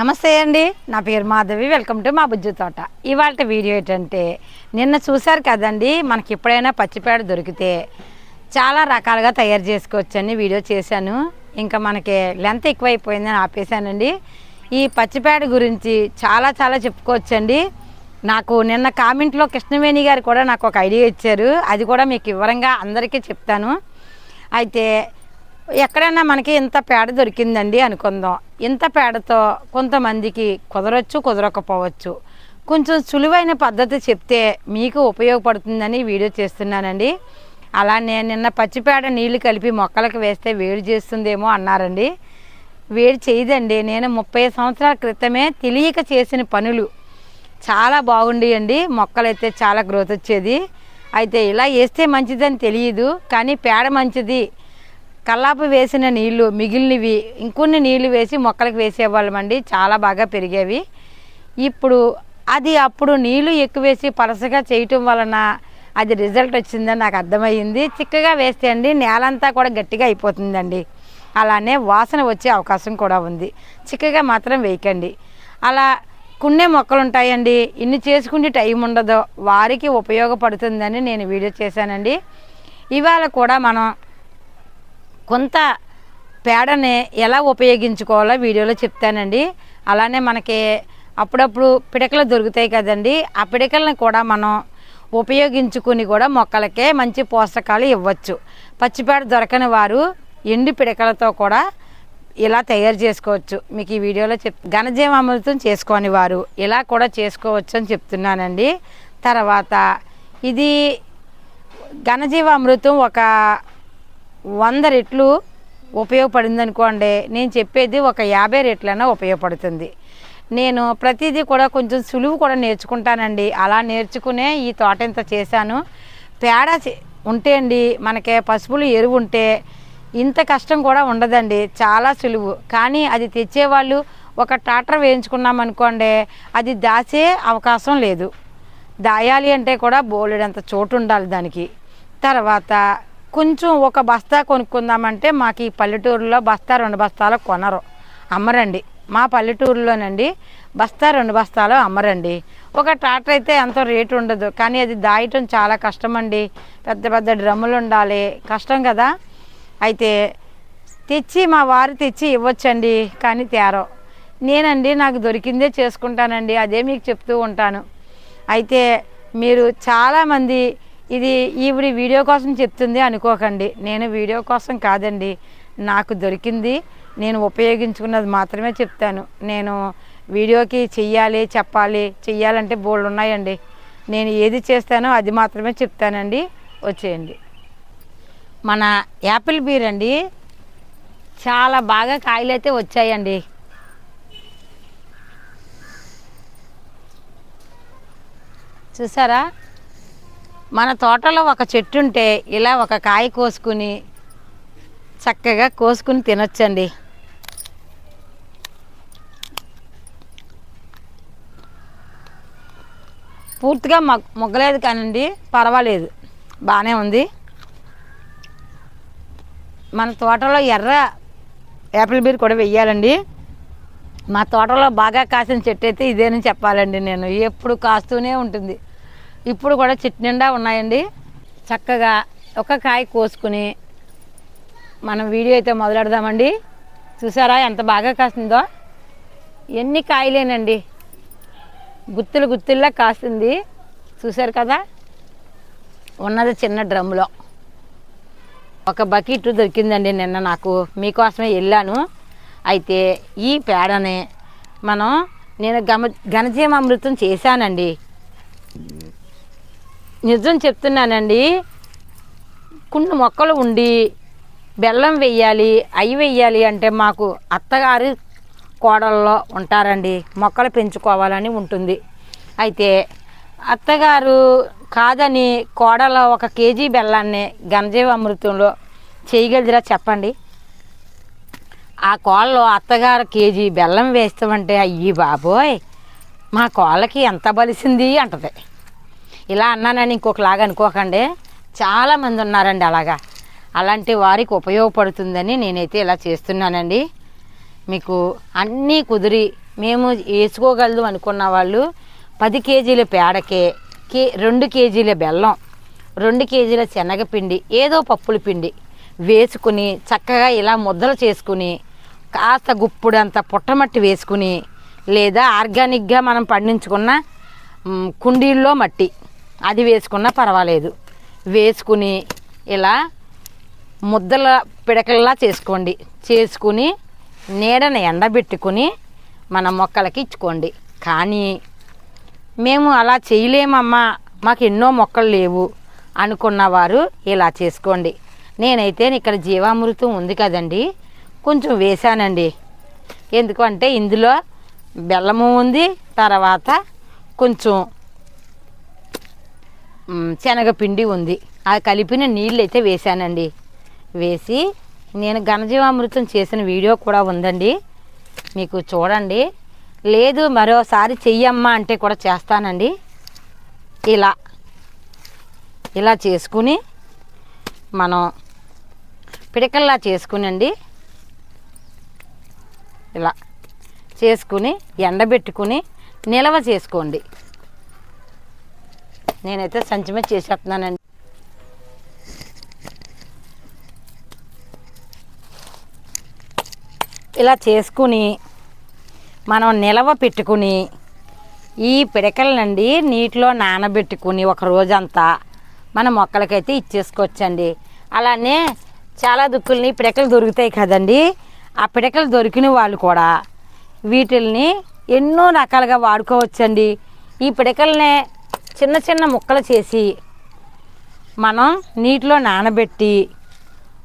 నమస్తే అండి. నా పేరు మాధవి. వెల్కమ్ టు మా బుజ్జు తోట. ఇవాళ వీడియో ఏంటంటే నిన్న చూశారు కదండి మనకి ఎప్పుడైనా పచ్చిపేడ దొరికితే చాలా రకాలుగా తయారు చేసుకోవచ్చని వీడియో చేశాను. ఇంకా మనకి లెంత్ ఎక్కువైపోయిందని ఆపేశానండి. ఈ పచ్చిపేడ గురించి చాలా చాలా చెప్పుకోవచ్చండి. నాకు నిన్న కామెంట్లో కృష్ణవేణి గారు కూడా నాకు ఒక ఐడియా ఇచ్చారు. అది కూడా మీకు వివరంగా అందరికీ చెప్తాను. అయితే ఎక్కడైనా మనకి ఇంత పేడ దొరికిందండి అనుకుందాం. ఇంత పేడతో కొంతమందికి కుదరొచ్చు కుదరకపోవచ్చు. కొంచెం సులువైన పద్ధతి చెప్తే మీకు ఉపయోగపడుతుందని వీడియో చేస్తున్నానండి. అలా నేను నిన్న పచ్చిపేడ నీళ్ళు కలిపి మొక్కలకు వేస్తే వేడి చేస్తుందేమో అన్నారండి. వేడి చేయదండి. నేను ముప్పై సంవత్సరాల క్రితమే తెలియక చేసిన పనులు. చాలా బాగుండేయండి. మొక్కలైతే చాలా గ్రోత్ వచ్చేది. అయితే ఇలా వేస్తే మంచిదని తెలియదు. కానీ పేడ మంచిది. కల్లాపు వేసిన నీళ్ళు మిగిలినవి ఇంకొన్ని నీళ్ళు వేసి మొక్కలకు వేసేవాళ్ళమండి. చాలా బాగా పెరిగేవి. ఇప్పుడు అది అప్పుడు నీళ్ళు ఎక్కువ వేసి పలసగా చేయటం వలన అది రిజల్ట్ వచ్చిందని నాకు అర్థమయ్యింది. చిక్కగా వేస్తే అండి నేలంతా కూడా గట్టిగా అయిపోతుందండి. అలానే వాసన వచ్చే అవకాశం కూడా ఉంది. చిక్కగా మాత్రం వేయకండి. అలా కున్నే మొక్కలు ఉంటాయండి ఇన్ని చేసుకునే టైం ఉండదో. వారికి ఉపయోగపడుతుందని నేను వీడియో చేశానండి. ఇవాళ కూడా మనం కొంత పేడని ఎలా ఉపయోగించుకోవాలో వీడియోలో చెప్తానండి. అలానే మనకి అప్పుడప్పుడు పిడకలు దొరుకుతాయి కదండి. ఆ పిడకలను కూడా మనం ఉపయోగించుకుని కూడా మొక్కలకే మంచి పోషకాలు ఇవ్వచ్చు. పచ్చిపేడ దొరకని వారు ఎండు పిడకలతో కూడా ఇలా తయారు చేసుకోవచ్చు. మీకు ఈ వీడియోలో చెప్ ఘనజీవామృతం చేసుకోని వారు ఇలా కూడా చేసుకోవచ్చు అని చెప్తున్నానండి. తర్వాత ఇది ఘనజీవామృతం ఒక వంద రెట్లు ఉపయోగపడింది అనుకోండి నేను చెప్పేది ఒక యాభై రెట్లైనా ఉపయోగపడుతుంది. నేను ప్రతిదీ కూడా కొంచెం సులువు కూడా నేర్చుకుంటానండి. అలా నేర్చుకునే ఈ తోట ఇంత చేశాను. పేడ ఉంటే అండి మనకి పసుపులు ఎరువు ఉంటే ఇంత కష్టం కూడా ఉండదండి. చాలా సులువు. కానీ అది తెచ్చేవాళ్ళు ఒక ట్రాక్టర్ వేయించుకున్నాం అనుకోండి అది దాచే అవకాశం లేదు. దాయాలి అంటే కూడా బోలెడంత చోటు ఉండాలి దానికి. తర్వాత కొంచెం ఒక బస్తా కొనుక్కుందామంటే మాకు ఈ పల్లెటూరులో బస్తా రెండు బస్తాలు కొనరు. అమ్మరండి. మా పల్లెటూరులోనండి బస్తా రెండు బస్తాలు అమ్మరండి. ఒక ట్రాక్టర్ అయితే ఎంతో రేటు ఉండదు. కానీ అది దాయటం చాలా కష్టం అండి పెద్ద పెద్ద డ్రమ్ములు ఉండాలి. కష్టం కదా. అయితే తెచ్చి మా వారు తెచ్చి ఇవ్వచ్చండి. కానీ తేరో నేనండి నాకు దొరికిందే చేసుకుంటానండి. అదే మీకు చెప్తూ ఉంటాను. అయితే మీరు చాలామంది ఇది ఈవిడ వీడియో కోసం చెప్తుంది అనుకోకండి. నేను వీడియో కోసం కాదండి. నాకు దొరికింది. నేను ఉపయోగించుకున్నది మాత్రమే చెప్తాను. నేను వీడియోకి చెయ్యాలి చెప్పాలి చెయ్యాలంటే బోల్డ్ ఉన్నాయండి. నేను ఏది చేస్తానో అది మాత్రమే చెప్తానండి. వచ్చేయండి. మన యాపిల్ బీర్ అండి. చాలా బాగా కాయలు అయితే వచ్చాయండి. చూసారా? మన తోటలో ఒక చెట్టు ఉంటే ఇలా ఒక కాయ కోసుకుని చక్కగా కోసుకుని తినొచ్చండి. పూర్తిగా మొగ్ మొగ్గలేదు కానండి పర్వాలేదు. బాగానే ఉంది. మన తోటలో ఎర్ర యాపిల్ బీర్ కూడా వెయ్యాలండి. మా తోటలో బాగా కాసిన చెట్టు అయితే ఇదేనని చెప్పాలండి నేను. ఎప్పుడు కాస్తూనే ఉంటుంది. ఇప్పుడు కూడా చెట్టు నిండా ఉన్నాయండి. చక్కగా ఒక కాయ కోసుకుని మనం వీడియో అయితే మొదలెడదామండి. చూసారా ఎంత బాగా కాసిందో? ఎన్ని కాయలేనండి. గుత్తులు గుత్తుల్లా కాసింది. చూసారు కదా? ఉన్నది చిన్న డ్రమ్ములో ఒక బకెట్ దొరికిందండి నిన్న నాకు. మీకోసమే వెళ్ళాను. అయితే ఈ పేడని మనం నేను గమ ఘనజీవామృతం చేశానండి. నిజం చెప్తున్నానండి. కొన్ని మొక్కలు ఉండి బెల్లం వెయ్యాలి అవి వెయ్యాలి అంటే మాకు అత్తగారి కోడల్లో ఉంటారండి. మొక్కలు పెంచుకోవాలని ఉంటుంది. అయితే అత్తగారు కాదని కోడల ఒక కేజీ బెల్లాన్ని ఘనజీవ అమృతంలో చేయగలిదిరా చెప్పండి? ఆ కోళ్ళలో అత్తగారు కేజీ బెల్లం వేస్తామంటే అయ్యి బాబోయ్ మా కోళ్ళకి ఎంత బలిసింది అంటది. ఇలా అన్నానని ఇంకొకలాగా అనుకోకండి. చాలామంది ఉన్నారండి అలాగా. అలాంటి వారికి ఉపయోగపడుతుందని నేనైతే ఇలా చేస్తున్నానండి. మీకు అన్నీ కుదిరి మేము వేసుకోగలదు అనుకున్న వాళ్ళు పది కేజీల పేడకే కే రెండు కేజీల బెల్లం రెండు కేజీల శనగపిండి ఏదో పప్పుల పిండి వేసుకుని చక్కగా ఇలా ముద్దలు చేసుకుని కాస్త గుప్పుడంత పుట్టమట్టి వేసుకుని లేదా ఆర్గానిక్గా మనం పండించుకున్న కుండీల్లో మట్టి అది వేసుకున్నా పర్వాలేదు. వేసుకుని ఇలా ముద్దల పిడకల్లా చేసుకోండి. చేసుకుని నీడను ఎండబెట్టుకుని మన మొక్కలకి ఇచ్చుకోండి. కానీ మేము అలా చేయలేమమ్మా మాకు ఎన్నో మొక్కలు లేవు అనుకున్నవారు ఇలా చేసుకోండి. నేనైతే ఇక్కడ జీవామృతం ఉంది కదండి కొంచెం వేశానండి. ఎందుకంటే ఇందులో బెల్లము ఉంది తర్వాత కొంచెం శనగపిండి ఉంది. ఆ కలిపిన నీళ్ళు అయితే వేశానండి. వేసి నేను ఘనజీవామృతం చేసిన వీడియో కూడా ఉందండి. మీకు చూడండి. లేదు మరోసారి చెయ్యమ్మా అంటే కూడా చేస్తానండి. ఇలా. ఇలా చేసుకుని మనం పిడకల్లా చేసుకునండి. ఇలా. చేసుకుని ఎండబెట్టుకుని నిల్వ చేసుకోండి. నేనైతే సంచమే చేసేస్తున్నానండి. ఇలా చేసుకుని మనం నిలవ పెట్టుకుని ఈ పిడకలనండి నీటిలో నానబెట్టుకుని ఒక రోజంతా మన మొక్కలకైతే ఇచ్చేసుకోవచ్చండి. అలానే చాలా దుక్కుల్ని పిడకలు దొరుకుతాయి కదండి. ఆ పిడకలు దొరికిన వాళ్ళు కూడా వీటిల్ని ఎన్నో రకాలుగా వాడుకోవచ్చండి. ఈ పిడకలనే చిన్న చిన్న ముక్కలు చేసి మనం నీటిలో నానబెట్టి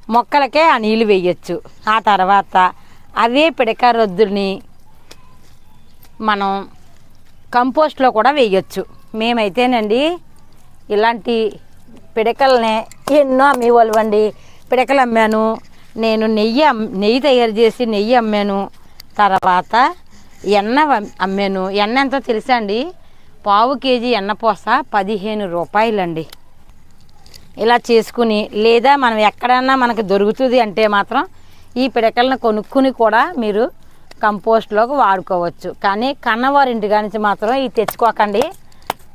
మొక్కలకే ఆ నీళ్ళు వేయచ్చు. ఆ తర్వాత అవే పిడక రొద్దుని మనం కంపోస్ట్లో కూడా వేయచ్చు. మేమైతేనండి ఇలాంటి పిడకలనే ఎన్నో అమ్మేవాళ్ళండి పిడకలు అమ్మాను నేను నెయ్యి నెయ్యి తయారు చేసి నెయ్యి అమ్మాను తర్వాత ఎన్న అమ్మాను. ఎన్న ఎంతో తెలుసా అండి? పావు కేజీ ఎన్నపోస పదిహేను రూపాయలండి. ఇలా చేసుకుని లేదా మనం ఎక్కడన్నా మనకు దొరుకుతుంది అంటే మాత్రం ఈ పిడకలను కొనుక్కుని కూడా మీరు కంపోస్ట్లోకి వాడుకోవచ్చు. కానీ కన్నవారి ఇంటి నుంచి మాత్రం ఇవి తెచ్చుకోకండి.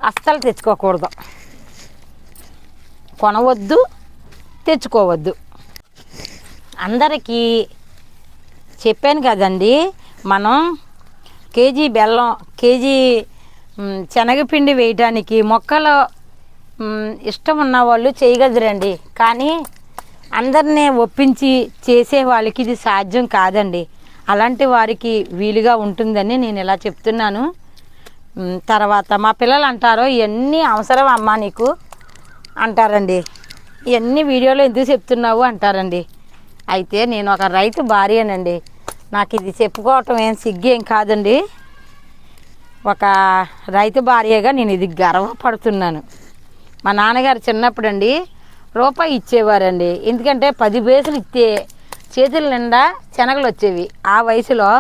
అస్సలు తెచ్చుకోకూడదు. కొనవద్దు తెచ్చుకోవద్దు. అందరికీ చెప్పాను కదండి మనం కేజీ బెల్లం కేజీ శనగపిండి వేయటానికి మొక్కలు ఇష్టం ఉన్న వాళ్ళు చేయగలరండి కానీ అందరినీ ఒప్పించి చేసే వాళ్ళకి ఇది సాధ్యం కాదండి. అలాంటి వారికి వీలుగా ఉంటుందని నేను ఇలా చెప్తున్నాను. తర్వాత మా పిల్లలు అంటారు ఇవన్నీ అవసరం అమ్మా నీకు? అంటారండి. ఇవన్నీ వీడియోలో ఎందుకు చెప్తున్నావు? అంటారండి. అయితే నేను ఒక రైతు భార్యనండి. నాకు ఇది చెప్పుకోవటం ఏం సిగ్గేం కాదండి. ఒక రైతు భార్యగా నేను ఇది గర్వపడుతున్నాను. మా నాన్నగారు చిన్నప్పుడు అండి రూపాయి ఇచ్చేవారండి. ఎందుకంటే పది బేసులు ఇస్తే చేతుల నిండా శనగలు వచ్చేవి. ఆ వయసులో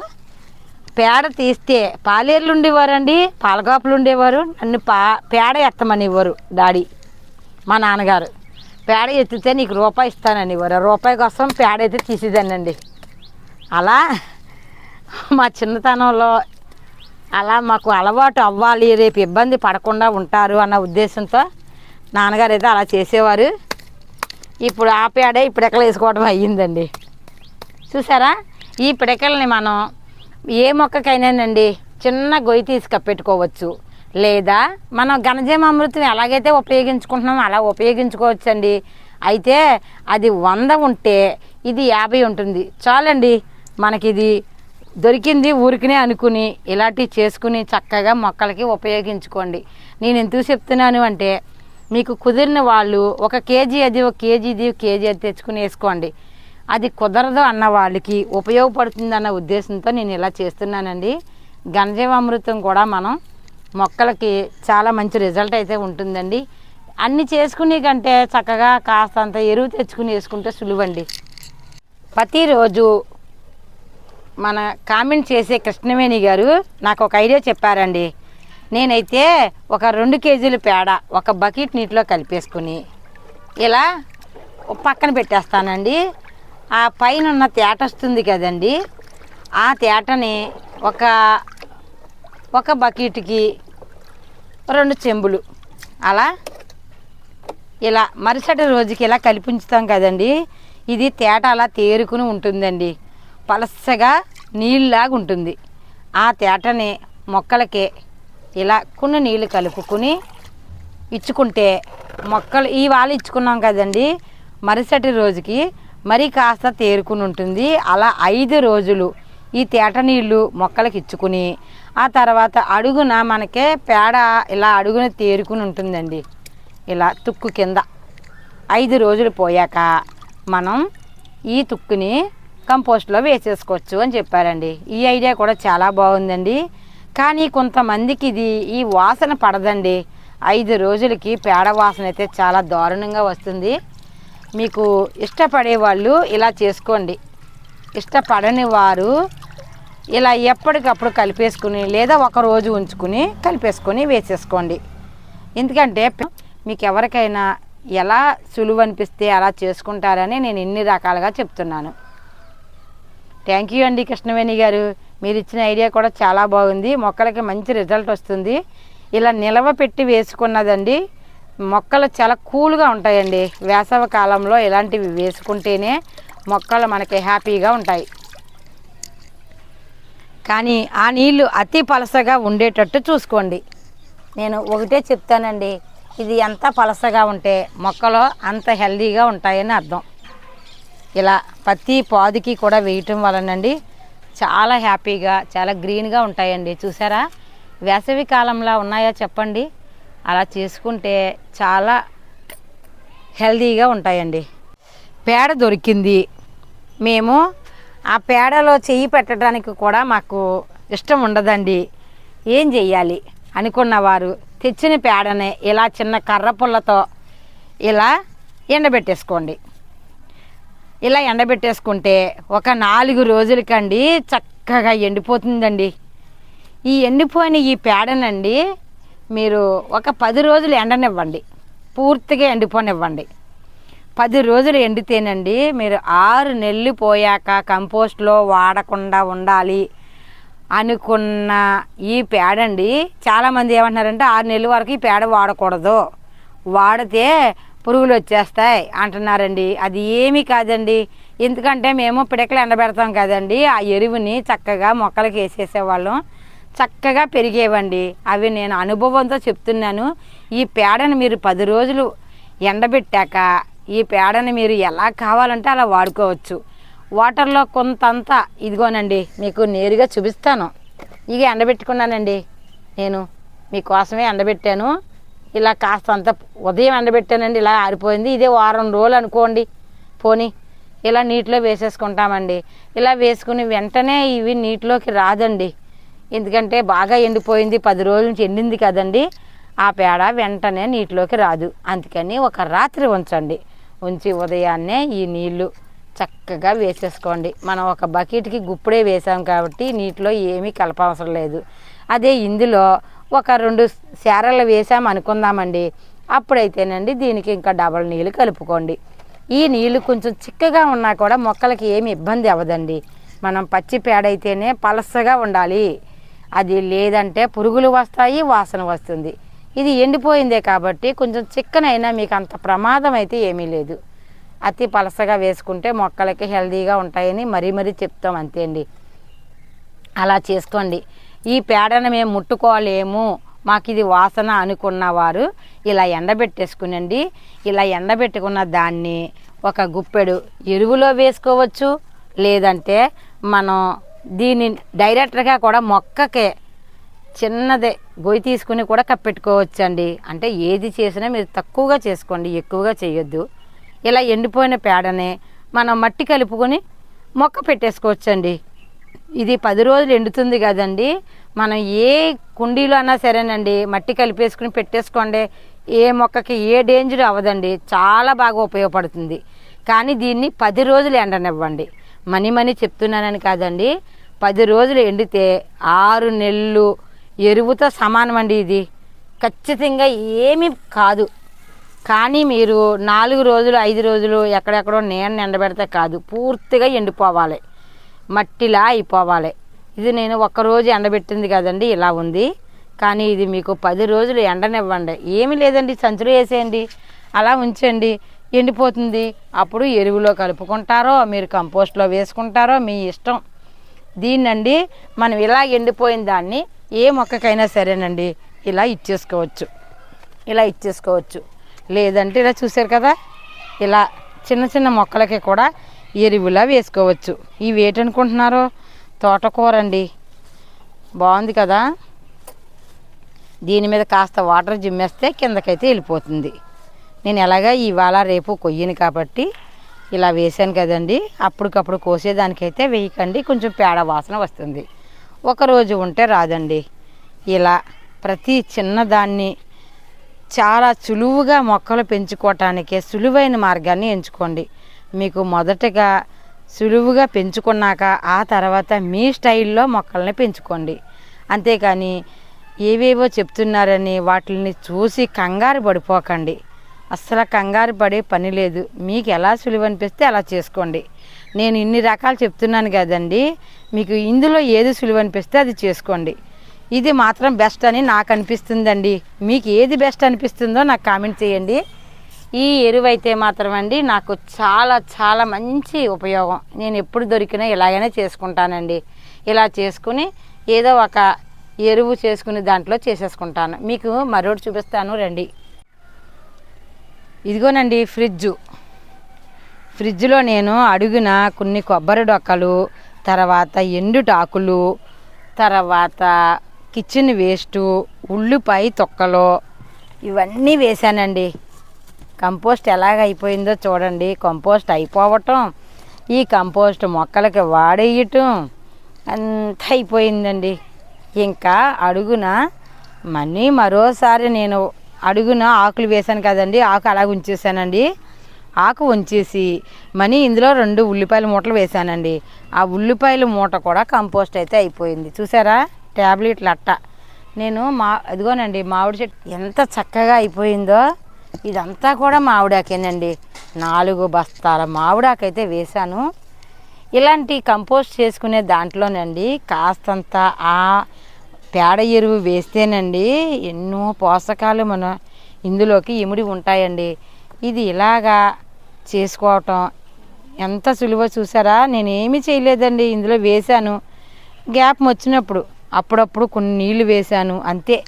పేడ తీస్తే పాలేర్లు ఉండేవారండి పాలకాపులు ఉండేవారు నన్ను పా పేడ ఎత్తమనివ్వరు డాడీ మా నాన్నగారు. పేడ ఎత్తితే నీకు రూపాయి ఇస్తాననివ్వరు ఆ రూపాయి కోసం పేడ అయితే తీసేదానండి అలా మా చిన్నతనంలో అలా మాకు అలవాటు అవ్వాలి రేపు ఇబ్బంది పడకుండా ఉంటారు అన్న ఉద్దేశంతో నాన్నగారు అయితే అలా చేసేవారు. ఇప్పుడు ఆ పేడ ఈ పిడకలు వేసుకోవడం అయ్యిందండి. చూసారా? ఈ పిడకల్ని మనం ఏ మొక్కకైనానండి చిన్న గొయ్యి తీసి కప్పెట్టుకోవచ్చు. లేదా మనం ఘనజీవామృతం ఎలాగైతే ఉపయోగించుకుంటున్నామో అలా ఉపయోగించుకోవచ్చండి. అయితే అది వంద ఉంటే ఇది యాభై ఉంటుంది. చాలండి మనకి ఇది దొరికింది ఊరికినే అనుకుని ఇలాంటివి చేసుకుని చక్కగా మొక్కలకి ఉపయోగించుకోండి. నేను ఎందుకు చెప్తున్నాను అంటే మీకు కుదిరిన వాళ్ళు ఒక కేజీ అది ఒక కేజీ ఇది ఒక కేజీ అది తెచ్చుకుని వేసుకోండి. అది కుదరదు అన్న వాళ్ళకి ఉపయోగపడుతుంది అన్న ఉద్దేశంతో నేను ఇలా చేస్తున్నానండి. ఘనజీవామృతం కూడా మనం మొక్కలకి చాలా మంచి రిజల్ట్ అయితే ఉంటుందండి. అన్ని చేసుకునే కంటే చక్కగా కాస్తంత ఎరువు తెచ్చుకుని వేసుకుంటే సులువండి. ప్రతిరోజు మన కామెంట్ చేసే కృష్ణవేణి గారు నాకు ఒక ఐడియా చెప్పారండి. నేనైతే ఒక రెండు కేజీల పేడ ఒక బకెట్ నీటిలో కలిపేసుకుని ఇలా పక్కన పెట్టేస్తానండి. ఆ పైన ఉన్న తేట వస్తుంది కదండి. ఆ తేటని ఒక ఒక బకెట్కి రెండు చెంబులు అలా ఇలా మరుసటి రోజుకి ఇలా కలిపించుతాం కదండి. ఇది తేట అలా తేరుకుని ఉంటుందండి. పలసగా నీళ్ళలాగా ఉంటుంది ఆ తేటని మొక్కలకి ఇలా కొన్ని నీళ్ళు కలుపుకుని ఇచ్చుకుంటే మొక్కలు ఈ వాళ్ళు ఇచ్చుకున్నాం కదండి మరుసటి రోజుకి మరి కాస్త తేరుకుని ఉంటుంది అలా ఐదు రోజులు ఈ తేట నీళ్ళు మొక్కలకి ఇచ్చుకుని ఆ తర్వాత అడుగున మనకే పేడ ఇలా అడుగున తేరుకుని ఉంటుందండి ఇలా తుక్కు కింద. ఐదు రోజులు పోయాక మనం ఈ తుక్కుని కంపోస్ట్లో వేసేసుకోవచ్చు అని చెప్పారండి. ఈ ఐడియా కూడా చాలా బాగుందండి. కానీ కొంతమందికి ఇది ఈ వాసన పడదండి. ఐదు రోజులకి పేడ వాసన అయితే చాలా దారుణంగా వస్తుంది. మీకు ఇష్టపడే వాళ్ళు ఇలా చేసుకోండి. ఇష్టపడని వారు ఇలా ఎప్పటికప్పుడు కలిపేసుకుని లేదా ఒక రోజు ఉంచుకుని కలిపేసుకొని వేసేసుకోండి. ఎందుకంటే మీకు ఎవరికైనా ఎలా సులువు అనిపిస్తే అలా చేసుకుంటారని నేను ఇన్ని రకాలుగా చెప్తున్నాను. థ్యాంక్ యూ అండి కృష్ణవేణి గారు. మీరు ఇచ్చిన ఐడియా కూడా చాలా బాగుంది. మొక్కలకి మంచి రిజల్ట్ వస్తుంది. ఇలా నిలవ పెట్టి వేసుకున్నదండి. మొక్కలు చాలా కూల్గా ఉంటాయండి. వేసవ కాలంలో ఇలాంటివి వేసుకుంటేనే మొక్కలు మనకి హ్యాపీగా ఉంటాయి. కానీ ఆ నీళ్ళు అతి పలసగా ఉండేటట్టు చూసుకోండి. నేను ఒకటే చెప్తానండి. ఇది ఎంత పలసగా ఉంటే మొక్కలు అంత హెల్దీగా ఉంటాయని అర్థం. ఇలా ప్రతి పాదుకి కూడా వేయటం వలనండి చాలా హ్యాపీగా చాలా గ్రీన్గా ఉంటాయండి. చూసారా? వేసవి కాలంలో ఉన్నాయా చెప్పండి? అలా చేసుకుంటే చాలా హెల్దీగా ఉంటాయండి. పేడ దొరికింది. మేము ఆ పేడలో చెయ్యి పెట్టడానికి కూడా మాకు ఇష్టం ఉండదండి. ఏం చెయ్యాలి? అనుకున్నవారు తెచ్చిన పేడనే ఇలా చిన్న కర్ర పుల్లతో ఇలా ఎండబెట్టేసుకోండి. ఇలా ఎండబెట్టేసుకుంటే ఒక నాలుగు రోజులకండి చక్కగా ఎండిపోతుందండి. ఈ ఎండిపోయిన ఈ పేడనండి మీరు ఒక పది రోజులు ఎండనివ్వండి. పూర్తిగా ఎండిపోనివ్వండి. పది రోజులు ఎండితేనండి మీరు ఆరు నెలలు పోయాక కంపోస్ట్లో వాడకుండా ఉండాలి అనుకున్న ఈ పేడండి. చాలామంది ఏమంటున్నారంటే ఆరు నెలల వరకు ఈ పేడ వాడకూడదు. వాడితే పురుగులు వచ్చేస్తాయి అంటున్నారండి. అది ఏమీ కాదండి. ఎందుకంటే మేము పిడకలు ఎండబెడతాం కదండి. ఆ ఎరువుని చక్కగా మొక్కలకి వేసేసేవాళ్ళం. చక్కగా పెరిగేవండి. అవి నేను అనుభవంతో చెప్తున్నాను. ఈ పేడను మీరు పది రోజులు ఎండబెట్టాక ఈ పేడని మీరు ఎలా కావాలంటే అలా వాడుకోవచ్చు. వాటర్లో కొంతంత ఇదిగోనండి మీకు నేరుగా చూపిస్తాను. ఇక ఎండబెట్టుకున్నానండి. నేను మీకోసమే ఎండబెట్టాను. ఇలా కాస్త అంత ఉదయం ఎండబెట్టానండి ఇలా ఆరిపోయింది. ఇదే వారం రోజులు అనుకోండి. పోనీ ఇలా నీటిలో వేసేసుకుంటామండి. ఇలా వేసుకుని వెంటనే ఇవి నీటిలోకి రాదండి. ఎందుకంటే బాగా ఎండిపోయింది పది రోజుల నుంచి ఎండింది కదండి. ఆ పేడ వెంటనే నీటిలోకి రాదు. అందుకని ఒక రాత్రి ఉంచండి. ఉంచి ఉదయాన్నే ఈ నీళ్ళు చక్కగా వేసేసుకోండి. మనం ఒక బకెట్కి గుప్పుడే వేసాం కాబట్టి నీటిలో ఏమీ కలపవసరం లేదు. అదే ఇందులో ఒక రెండు శారలు వేసాం అనుకుందామండి. అప్పుడైతేనండి దీనికి ఇంకా డబల్ నీళ్ళు కలుపుకోండి. ఈ నీళ్ళు కొంచెం చిక్కగా ఉన్నా కూడా మొక్కలకి ఏమి ఇబ్బంది అవ్వదండి. మనం పచ్చి పేడ అయితేనే పలసగా ఉండాలి. అది లేదంటే పురుగులు వస్తాయి వాసన వస్తుంది. ఇది ఎండిపోయిందే కాబట్టి కొంచెం చిక్కనైనా మీకు అంత ప్రమాదం అయితే ఏమీ లేదు. అతి పలసగా వేసుకుంటే మొక్కలకి హెల్దీగా ఉంటాయని మరీ మరీ చెప్తాం అంతే అండి. అలా చేసుకోండి. ఈ పేడను మేము ముట్టుకోలేము. మాకు ఇది వాసన అనుకున్నవారు ఇలా ఎండబెట్టేసుకునండి. ఇలా ఎండబెట్టుకున్న దాన్ని ఒక గుప్పెడు ఎరువులో వేసుకోవచ్చు. లేదంటే మనం దీన్ని డైరెక్ట్గా కూడా మొక్కకే చిన్నదే గొయ్యి తీసుకుని కూడా కప్పెట్టుకోవచ్చండి. అంటే ఏది చేసినా మీరు తక్కువగా చేసుకోండి ఎక్కువగా చేయొద్దు. ఇలా ఎండిపోయిన పేడని మనం మట్టి కలుపుకొని మొక్క పెట్టేసుకోవచ్చండి. ఇది పది రోజులు ఎండుతుంది కదండి. మనం ఏ కుండీలో అన్నా సరేనండి మట్టి కలిపేసుకుని పెట్టేసుకోండి. ఏ మొక్కకి ఏ డేంజర్ అవ్వదండి. చాలా బాగా ఉపయోగపడుతుంది. కానీ దీన్ని పది రోజులు ఎండనివ్వండి. మనీ మనీ చెప్తున్నానని కాదండి. పది రోజులు ఎండితే ఆరు నెలలు ఎరువుతో సమానం అండి ఇది. ఖచ్చితంగా ఏమీ కాదు. కానీ మీరు నాలుగు రోజులు ఐదు రోజులు ఎక్కడెక్కడో నేను ఎండబెడితే కాదు. పూర్తిగా ఎండిపోవాలి. మట్టిలా అయిపోవాలి. ఇది నేను ఒక్కరోజు ఎండబెట్టింది కదండి ఇలా ఉంది. కానీ ఇది మీకు పది రోజులు ఎండనివ్వండి. ఏమీ లేదండి సంచులు వేసేయండి అలా ఉంచండి. ఎండిపోతుంది. అప్పుడు ఎరువులో కలుపుకుంటారో మీరు కంపోస్ట్లో వేసుకుంటారో మీ ఇష్టం. దీన్నండి మనం ఇలా ఎండిపోయిన దాన్ని ఏ మొక్కకైనా సరేనండి ఇలా ఇచ్చేసుకోవచ్చు. ఇలా ఇచ్చేసుకోవచ్చు. లేదంటే ఇలా చూశారు కదా ఇలా చిన్న చిన్న మొక్కలకి కూడా ఎరువులా వేసుకోవచ్చు. ఇవి ఏంటనుకుంటున్నారో తోటకూర అండి బాగుంది కదా? దీని మీద కాస్త వాటర్ జిమ్మేస్తే కిందకైతే వెళ్ళిపోతుంది. నేను ఎలాగా ఇవాళ రేపు కొయ్యను కాబట్టి ఇలా వేసాను కదండి. అప్పటికప్పుడు కోసేదానికైతే వేయకండి. కొంచెం పేడ వాసన వస్తుంది. ఒకరోజు ఉంటే రాదండి. ఇలా ప్రతి చిన్నదాన్ని చాలా సులువుగా మొక్కలు పెంచుకోవటానికి సులువైన మార్గాన్ని ఎంచుకోండి. మీకు మొదటగా సులువుగా పెంచుకున్నాక ఆ తర్వాత మీ స్టైల్లో మొక్కల్ని పెంచుకోండి. అంతేకాని ఏవేవో చెప్తున్నారని వాటిని చూసి కంగారు పడిపోకండి. అస్సలు కంగారు పడే పని లేదు. మీకు ఎలా సులువు అనిపిస్తే అలా చేసుకోండి. నేను ఇన్ని రకాలు చెప్తున్నాను కదండి మీకు ఇందులో ఏది సులువు అనిపిస్తే అది చేసుకోండి. ఇది మాత్రం బెస్ట్ అని నాకు అనిపిస్తుందండి. మీకు ఏది బెస్ట్ అనిపిస్తుందో నాకు కామెంట్ చేయండి. ఈ ఎరువైతే మాత్రం అండి నాకు చాలా చాలా మంచి ఉపయోగం. నేను ఎప్పుడు దొరికినా ఇలాగనే చేసుకుంటానండి. ఇలా చేసుకుని ఏదో ఒక ఎరువు చేసుకుని దాంట్లో చేసేసుకుంటాను. మీకు మరొకటి చూపిస్తాను రండి. ఇదిగోనండి ఫ్రిడ్జు. ఫ్రిడ్జ్లో నేను అడుగున కొన్ని కొబ్బరి డొక్కలు తర్వాత ఎండుటాకులు తర్వాత కిచెన్ వేస్టు ఉల్లిపాయ తొక్కలు ఇవన్నీ వేశానండి. కంపోస్ట్ ఎలాగ అయిపోయిందో చూడండి. కంపోస్ట్ అయిపోవటం ఈ కంపోస్ట్ మొక్కలకి వాడేయటం అంతా అయిపోయిందండి. ఇంకా అడుగున మనీ మరోసారి నేను అడుగున ఆకులు వేశాను కదండి. ఆకు అలాగ ఉంచేసానండి ఆకు ఉంచేసి మనీ ఇందులో రెండు ఉల్లిపాయల మూటలు వేశానండి. ఆ ఉల్లిపాయల మూట కూడా కంపోస్ట్ అయితే అయిపోయింది. చూసారా? ట్యాబ్లెట్లు అట్ట నేను మా అదిగోనండి మామిడి చెట్టు ఎంత చక్కగా అయిపోయిందో. ఇదంతా కూడా మామిడాకేనండి. నాలుగు బస్తాల మామిడాకైతే వేశాను. ఇలాంటి కంపోస్ట్ చేసుకునే దాంట్లోనండి కాస్తంత ఆ పేడ ఎరువు వేస్తేనండి ఎన్నో పోషకాలు మన ఇందులోకి ఇముడి ఉంటాయండి. ఇది ఇలాగా చేసుకోవటం ఎంత సులువో చూసారా? నేనేమి చేయలేదండి. ఇందులో వేశాను. గ్యాప్ వచ్చినప్పుడు అప్పుడప్పుడు కొన్ని నీళ్ళు వేశాను. అంతే.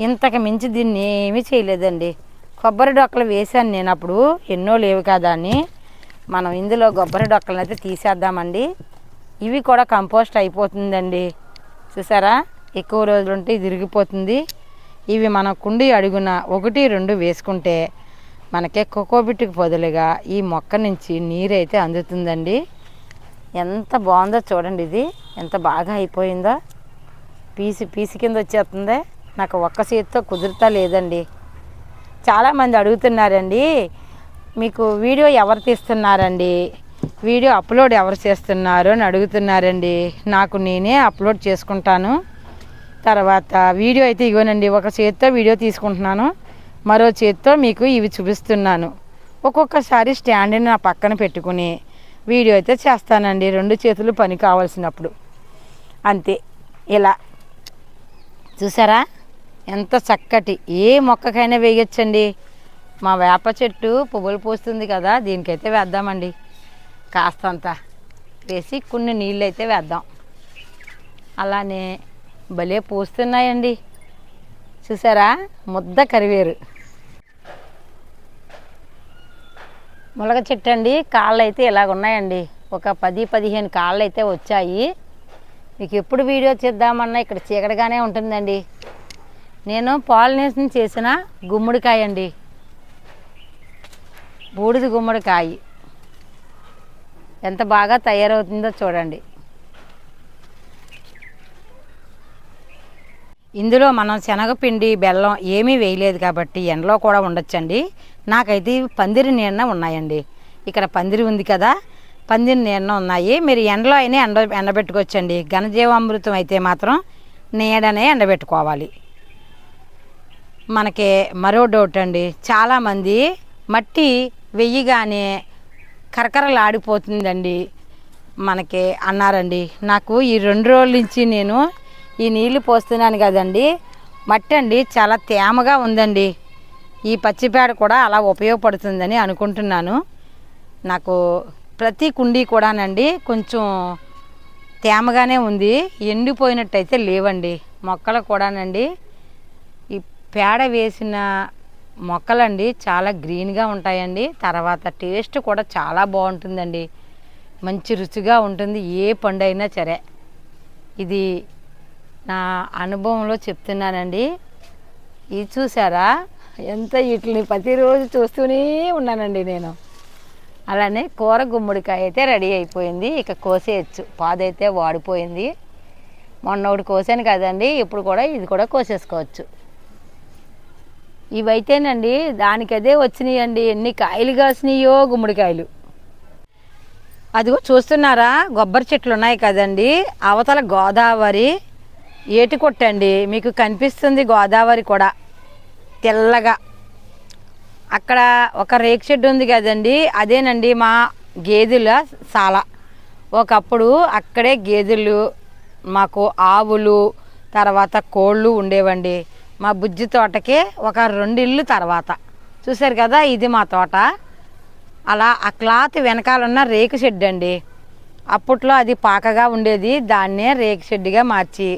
ఇంతకు మించి దీన్ని ఏమీ చేయలేదండి. కొబ్బరి డొక్కలు వేశాను నేను అప్పుడు. ఎన్నో లేవు కదా అని. మనం ఇందులో కొబ్బరి డొక్కలను అయితే తీసేద్దామండి. ఇవి కూడా కంపోస్ట్ అయిపోతుందండి. చూసారా? ఎక్కువ రోజులు ఉంటే ఇది ఇవి మన కుండి అడుగున ఒకటి రెండు వేసుకుంటే మనకే కోకోబిట్కి బదులుగా ఈ మొక్క నుంచి నీరు అయితే అందుతుందండి. ఎంత బాగుందో చూడండి ఇది. ఎంత బాగా అయిపోయిందో. పీసి పీసి కింద వచ్చేస్తుంది. నాకు ఒక్క చేతితో కుదురుతా లేదండి. చాలామంది అడుగుతున్నారండి మీకు వీడియో ఎవరు తీస్తున్నారండి వీడియో అప్లోడ్ ఎవరు చేస్తున్నారు అని అడుగుతున్నారండి. నాకు నేనే అప్లోడ్ చేసుకుంటాను. తర్వాత వీడియో అయితే ఇవ్వనండి ఒక చేతితో వీడియో తీసుకుంటున్నాను మరో చేతితో మీకు ఇవి చూపిస్తున్నాను. ఒక్కొక్కసారి స్టాండ్ని నా పక్కన పెట్టుకుని వీడియో అయితే చేస్తానండి రెండు చేతులు పని కావాల్సినప్పుడు. అంతే. ఇలా. చూసారా? ఎంత చక్కటి. ఏ మొక్కకైనా వేయచ్చండి. మా వేప చెట్టు పువ్వులు పూస్తుంది కదా దీనికైతే వేద్దామండి. కాస్తంత వేసి కొన్ని నీళ్ళు అయితే వేద్దాం. అలానే భలే పూస్తున్నాయండి. చూసారా? ముద్ద కరివేరు. ములగ చెట్టు అండి కాళ్ళు అయితే ఇలాగ ఉన్నాయండి ఒక పది పదిహేను కాళ్ళు అయితే వచ్చాయి. మీకు ఎప్పుడు వీడియో చేద్దామన్నా ఇక్కడ చీకటిగానే ఉంటుందండి. నేను పాలినేషన్ చేసిన గుమ్మడికాయ అండి. బూడిద గుమ్మడికాయ. ఎంత బాగా తయారవుతుందో చూడండి. ఇందులో మనం శనగపిండి బెల్లం ఏమీ వేయలేదు కాబట్టి ఎండలో కూడా ఉండొచ్చండి. నాకైతే పందిరి నీడన ఉన్నాయండి. ఇక్కడ పందిరి ఉంది కదా పందిరి నీడన ఉన్నాయి. మీరు ఎండలో అయినా ఎండ ఎండబెట్టుకోవచ్చండి. ఘనజీవామృతం అయితే మాత్రం నీడనే ఎండబెట్టుకోవాలి. మనకి మరో డౌట్ అండి. చాలామంది మట్టి వెయ్యగానే కరకరలాడిపోతుందండి మనకి అన్నారండి. నాకు ఈ రెండు రోజుల నుంచి నేను ఈ నీళ్ళు పోస్తున్నాను కదండి. మట్టి అండి చాలా తేమగా ఉందండి. ఈ పచ్చిపేడ కూడా అలా ఉపయోగపడుతుందని అనుకుంటున్నాను. నాకు ప్రతి కుండీ కూడానండి కొంచెం తేమగానే ఉంది. ఎండిపోయినట్టయితే లేవండి. మొక్కలు కూడానండి పేడ వేసిన మొక్కలండి చాలా గ్రీన్గా ఉంటాయండి. తర్వాత టేస్ట్ కూడా చాలా బాగుంటుందండి. మంచి రుచిగా ఉంటుంది. ఏ పండు అయినా సరే. ఇది నా అనుభవంలో చెప్తున్నానండి. ఇది చూసారా? ఎంత వీటిని ప్రతిరోజు చూస్తూనే ఉన్నానండి నేను. అలానే కూర గుమ్మడికాయ అయితే రెడీ అయిపోయింది. ఇక కోసేయచ్చు. పాదైతే వాడిపోయింది. మొన్న ఒకటి కోసాను కదండి. ఇప్పుడు కూడా ఇది కూడా కోసేసుకోవచ్చు. ఇవైతేనండి దానికదే వచ్చినాయండి. ఎన్ని కాయలు కాసినాయో గుమ్మడికాయలు. అదిగో చూస్తున్నారా? కొబ్బరి చెట్లు ఉన్నాయి కదండి. అవతల గోదావరి ఏటి కొట్టండి. మీకు కనిపిస్తుంది గోదావరి కూడా తెల్లగా. అక్కడ ఒక రేక్ షెడ్ ఉంది కదండి. అదేనండి మా గేదెల సాల. ఒకప్పుడు అక్కడే గేదెలు మాకు ఆవులు తర్వాత కోళ్ళు ఉండేవండి. మా బుజ్జి తోటకి ఒక రెండు ఇల్లు తర్వాత. చూశారు కదా ఇది మా తోట. అలా ఆ క్లాత్ వెనకాలన్న రేకు షెడ్ అండి అప్పట్లో అది పాకగా ఉండేది దాన్నే రేకు షెడ్గా మార్చి.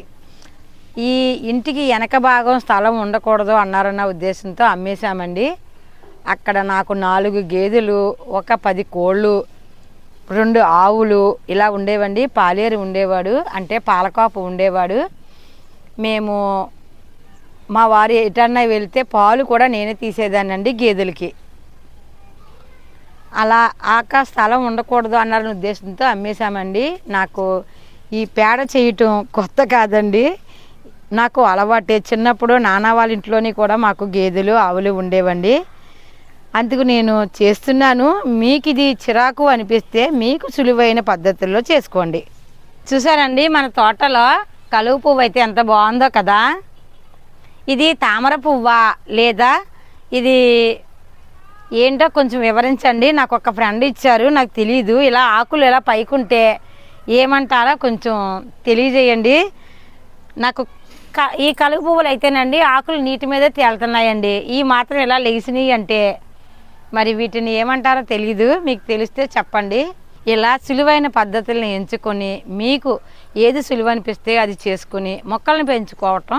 ఈ ఇంటికి వెనక భాగం స్థలం ఉండకూడదు అన్నారన్న ఉద్దేశంతో అమ్మేశామండి. అక్కడ నాకు నాలుగు గేదెలు ఒక పది కోళ్ళు రెండు ఆవులు ఇలా ఉండేవండి. పాలేరు ఉండేవాడు అంటే పాలకాపు ఉండేవాడు. మేము మా వారు ఎటన్నా వెళ్తే పాలు కూడా నేనే తీసేదానండి గేదెలకి. అలా ఆక స్థలం ఉండకూడదు అన్న ఉద్దేశంతో అమ్మేశామండి. నాకు ఈ పేడ చేయటం కొత్త కాదండి. నాకు అలవాటే. చిన్నప్పుడు నాన్న వాళ్ళ ఇంట్లోని కూడా మాకు గేదెలు ఆవులు ఉండేవండి. అందుకు నేను చేస్తున్నాను. మీకు ఇది చిరాకు అనిపిస్తే మీకు సులువైన పద్ధతుల్లో చేసుకోండి. చూసారండి మన తోటలో కలువు పువ్వు అయితే ఎంత బాగుందో కదా? ఇది తామర పువ్వా లేదా ఇది ఏంటో కొంచెం వివరించండి. నాకు ఒక ఫ్రెండ్ ఇచ్చారు నాకు తెలియదు ఇలా ఆకులు ఇలా పైకుంటే ఏమంటారా కొంచెం తెలియజేయండి. నాకు క ఈ కలుగు పువ్వులు అయితేనండి ఆకులు నీటి మీదే తేలుతున్నాయండి. ఈ మాత్రం ఇలా లెగిసినాయి అంటే మరి వీటిని ఏమంటారో తెలియదు మీకు తెలిస్తే చెప్పండి. ఇలా సులువైన పద్ధతులను ఎంచుకొని మీకు ఏది సులువు అనిపిస్తే అది చేసుకుని మొక్కలను పెంచుకోవటం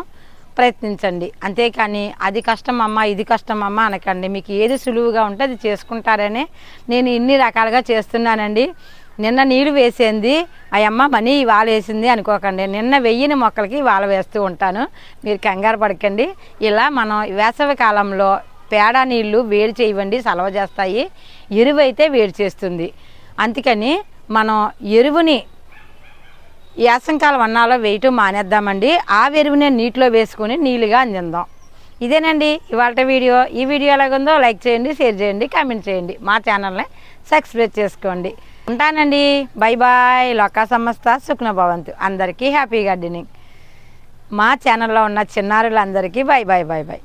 ప్రయత్నించండి. అంతేకాని అది కష్టం అమ్మ ఇది కష్టం అమ్మ అనకండి. మీకు ఏది సులువుగా ఉంటే అది చేసుకుంటారని నేను ఇన్ని రకాలుగా చేస్తున్నానండి. నిన్న నీళ్ళు వేసింది. అయ్యమ్మ మనీ ఇవాళ వేసింది అనుకోకండి. నిన్న వెయ్యిన మొక్కలకి ఇవాళ వేస్తూ ఉంటాను. మీరు కంగారు పడకండి. ఇలా మనం వేసవి కాలంలో పేడ నీళ్ళు వేడి చేయవండి సలవ చేస్తాయి. ఎరువు అయితే వేడి చేస్తుంది. అందుకని మనం ఎరువుని యాసంకాలం అన్నాలో వేయటం మానేద్దామండి. ఆ ఎరువునే నీటిలో వేసుకొని నీళ్ళుగా అందిందాం. ఇదేనండి ఇవాళ వీడియో. ఈ వీడియో ఎలాగుందో లైక్ చేయండి షేర్ చేయండి కామెంట్ చేయండి. మా ఛానల్ని సబ్స్క్రైబ్ చేసుకోండి. ఉంటానండి. బై బాయ్ లోకా సంస్థ సుఖ్న భవంతు అందరికీ హ్యాపీ గార్డెనింగ్. మా ఛానల్లో ఉన్న చిన్నారులందరికీ బై బాయ్ బాయ్ బాయ్